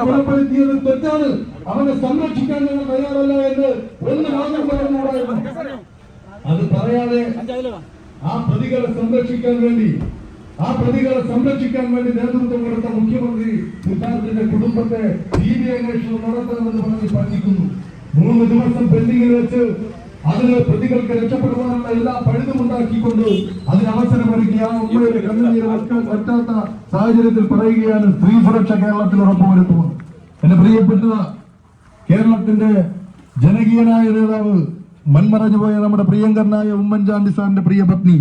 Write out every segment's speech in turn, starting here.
കൊലപ്പെടുത്തിയത് തെറ്റാണ്. അവനെ സംരക്ഷിക്കാൻ ഞങ്ങൾ തയ്യാറല്ല എന്ന് ഒന്ന് മാത്രം പറഞ്ഞുകൂടായിരുന്നു. അത് പറയാതെ ആ പ്രതികളെ സംരക്ഷിക്കാൻ വേണ്ടി ആ പ്രതികളെ സംരക്ഷിക്കാൻ വേണ്ടി നേതൃത്വം കൊടുത്ത മുഖ്യമന്ത്രി സിദ്ധാർത്ഥിന്റെ കുടുംബത്തെ ഐ അന്വേഷണം നടത്തണമെന്ന് പറഞ്ഞ് പറ്റിക്കുന്നു മൂന്ന് ദിവസം പെൻഡിങ്ങിൽ വെച്ച് അതിന് പ്രതികൾക്ക് രക്ഷപ്പെടുവാനുള്ള എല്ലാ പഴുതും ഉണ്ടാക്കിക്കൊണ്ട് അതിന് അവസരമൊരുക്കി ആ ഉമ്മയുടെ കണ്ണുനീര് പറ്റാത്ത സാഹചര്യത്തിൽ പറയുകയാണ് സ്ത്രീ സുരക്ഷ കേരളത്തിൽ ഉറപ്പുവരുത്തുന്നത് എന്റെ പ്രിയപ്പെട്ട കേരളത്തിന്റെ ജനകീയനായ നേതാവ് മൺമറഞ്ഞു പോയ നമ്മുടെ പ്രിയങ്കരനായ ഉമ്മൻചാണ്ടി സാറിന്റെ പ്രിയ പത്നി.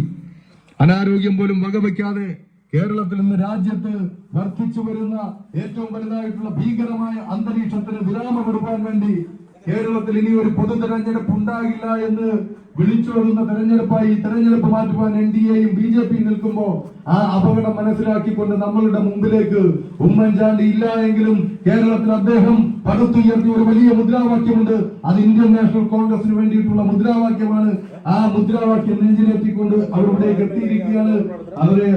അനാരോഗ്യം പോലും വകവയ്ക്കാതെ കേരളത്തിൽ നിന്ന് രാജ്യത്ത് വർദ്ധിച്ചു വരുന്ന ഏറ്റവും വലുതായിട്ടുള്ള ഭീകരമായ അന്തരീക്ഷത്തിന് വിരാമം കൊടുക്കാൻ വേണ്ടി കേരളത്തിൽ ഇനി ഒരു പൊതു തെരഞ്ഞെടുപ്പ് ഉണ്ടാകില്ല എന്ന് വിളിച്ചു വരുന്ന തെരഞ്ഞെടുപ്പായി തെരഞ്ഞെടുപ്പ് മാറ്റുവാൻ എൻ ഡി എയും ബി ജെ പി നിൽക്കുമ്പോ ആ അപകടം മനസ്സിലാക്കിക്കൊണ്ട് നമ്മളുടെ മുമ്പിലേക്ക് ഉമ്മൻചാണ്ടി ഇല്ല എങ്കിലും കേരളത്തിൽ അദ്ദേഹം പടുത്തുയർത്തിയ ഒരു വലിയ മുദ്രാവാക്യമുണ്ട്. അത് ഇന്ത്യൻ നാഷണൽ കോൺഗ്രസിന് വേണ്ടിയിട്ടുള്ള മുദ്രാവാക്യമാണ്. ആ മുദ്രാവാക്യം നെഞ്ചിലെത്തിക്കൊണ്ട് അവരിവിടേക്ക് എത്തിയിരിക്കുകയാണ്. അവരെ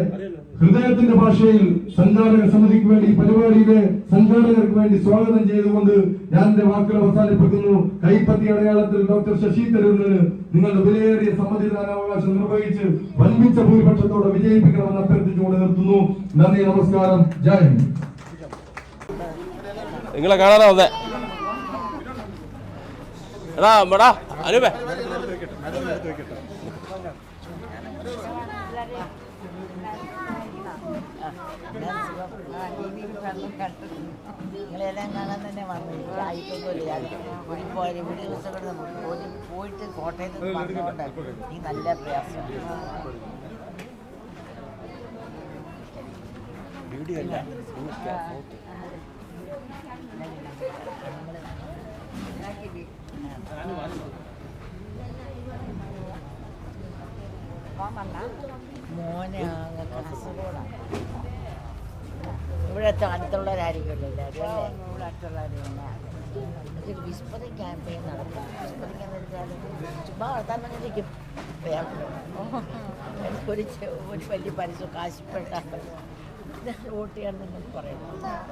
ഹൃദയത്തിന്റെ ഭാഷയിൽ സംഘാടക സമിതിക്ക് വേണ്ടി പരിപാടിയിലെ സംഘാടകർക്ക് വേണ്ടി സ്വാഗതം ചെയ്തുകൊണ്ട് ഞാൻ എന്റെ വാക്കുകൾ അവസാനിപ്പിക്കുന്നു. കൈപ്പത്തി അടയാളത്തിൽ ഡോക്ടർ ശശി തരൂരിന് നിങ്ങളുടെ വിലയേറിയ സമ്മതിദാനാവകാശം നിർവഹിച്ച് വൻപിച്ച ഭൂരിപക്ഷത്തോടെ വിജയിപ്പിക്കണമെന്ന് അഭ്യർത്ഥിച്ചുകൊണ്ട് നിർത്തുന്നു. നന്ദി നമസ്കാരം. ജയ് ഹിന്ദ്. നിങ്ങളെ കാണാനാ വന്നേ. നിങ്ങളെല്ലാം കാണാൻ തന്നെ വന്നു ആയിട്ടൊന്നുമില്ല ഒരു ഇവിടെ ഒരു ദിവസം കൂടെ പോയി പോയിട്ട് കോട്ടയത്ത് വന്നുകൊണ്ട് ഈ നല്ല പ്രയാസമാണ് വീഡിയോ അല്ല മോനെ കാസർഗോഡാണ് ഇവിടുത്തെ അടുത്തുള്ളവരായിരിക്കുമല്ലോ എല്ലാവരും അല്ലേ? ഇവിടെ അടുത്തുള്ളവരും ഒരു വിസ്പറി ക്യാമ്പയിൻ നടക്കും വിസ്പറിക്കെന്ന് വെച്ചാൽ ചുമ്മാ വർത്താൻ പറഞ്ഞിരിക്കും. ഒരു ചെ- ഒരു വലിയ പരിസരം കാശിപ്പെട്ട വോട്ട് ചെയ്യണം എന്നൊക്കെ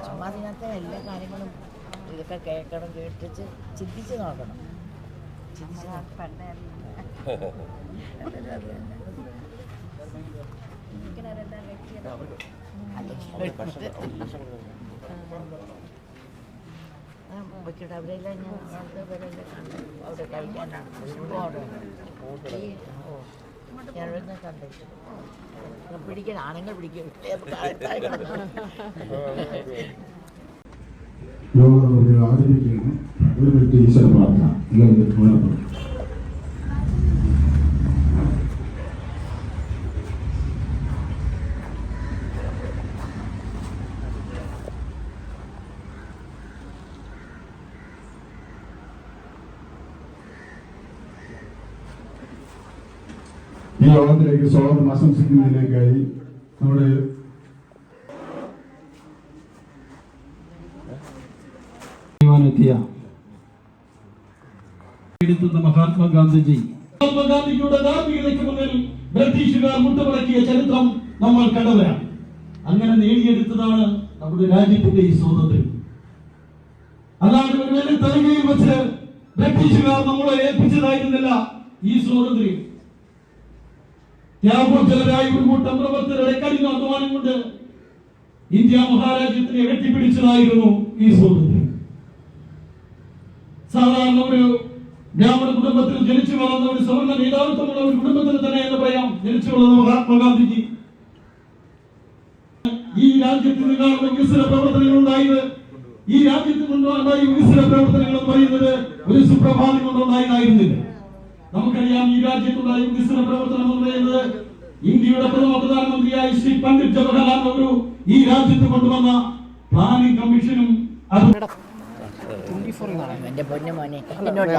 ചുമ്മാ അതിനകത്ത് എല്ലാ കാര്യങ്ങളും ഇതൊക്കെ കേൾക്കണം കേട്ടിച്ച് ചിന്തിച്ച് നോക്കണം. ചിന്തിച്ച് വെക്കട്ടെ അവരെല്ലാം ഞാൻ അവരെല്ലാം കണ്ടു. അവിടെ കഴിക്കാനാണ് ഒരുപാട് ഞാനിവിടുന്ന് കണ്ടിട്ട് പിടിക്കണം ആണുങ്ങൾ പിടിക്കും അവരെ ആദരിക്കുകയാണ് ഒരു വ്യക്തി ഈശ്വര പ്രാർത്ഥന ഈ യോഗത്തിലേക്ക് സ്വാഗതം ആശംസിക്കുന്നതിലേക്കായി നമ്മുടെ എടുത്തുന്ന മഹാത്മാഗാന്ധിജി. മഹാത്മാഗാന്ധിജിയുടെ ധാർമ്മികതയ്ക്ക് മുന്നിൽ ബ്രിട്ടീഷുകാർ മുട്ടുമടക്കിയ ചരിത്രം നമ്മൾ കണ്ടവരാണ്. അങ്ങനെ നേടിയെടുത്തതാണ് നമ്മുടെ രാജ്യത്തിന്റെ ഈ സ്വാതന്ത്ര്യം. അല്ലാതെ ഒരു വലിയ തലകയിൽ വെച്ച് ബ്രിട്ടീഷുകാർ നമ്മളെ ഏൽപ്പിച്ചതായിരുന്നില്ല ഈ സ്വാതന്ത്ര്യം. ത്യാഗോജ്ജലരായ ഒരു കൂട്ടം പ്രവർത്തകരുടെ കഠിന അധ്വാനം കൊണ്ട് ഇന്ത്യ മഹാരാജ്യത്തിനെ വെട്ടിപ്പിടിച്ചതായിരുന്നു ഈ സ്വാതന്ത്ര്യം. സാധാരണ ഒരു ബ്രാഹ്മണ കുടുംബത്തിൽ ജനിച്ചു വളർന്ന ഒരു സവർണ നേതാവിത്വമുള്ള ഒരു കുടുംബത്തിൽ തന്നെ എന്ന് പറയാം. ജനിച്ചു വളർന്ന മഹാത്മാഗാന്ധിജി. ഈ രാജ്യത്ത് നിന്നാണ് വികസന പ്രവർത്തനങ്ങൾ ഉണ്ടായത്. ഈ രാജ്യത്ത് കൊണ്ടുണ്ടായ വികസന പ്രവർത്തനങ്ങൾ പറയുന്നത് ഒരു സുപ്രഭാതം കൊണ്ടുണ്ടായതായിരുന്നില്ല. നമുക്കറിയാം ഈ രാജ്യത്തുള്ള വികസന പ്രവർത്തനം എന്ന് പറയുന്നത് ഇന്ത്യയുടെ പ്രഥമ പ്രധാനമന്ത്രിയായി ശ്രീ പണ്ഡിറ്റ് ജവഹർലാൽ നെഹ്റു ഈ രാജ്യത്ത് കൊണ്ടുവന്ന പ്ലാനിംഗ് കമ്മീഷനും അത് എന്റെ പൊന്നു മോനെ എന്നോട്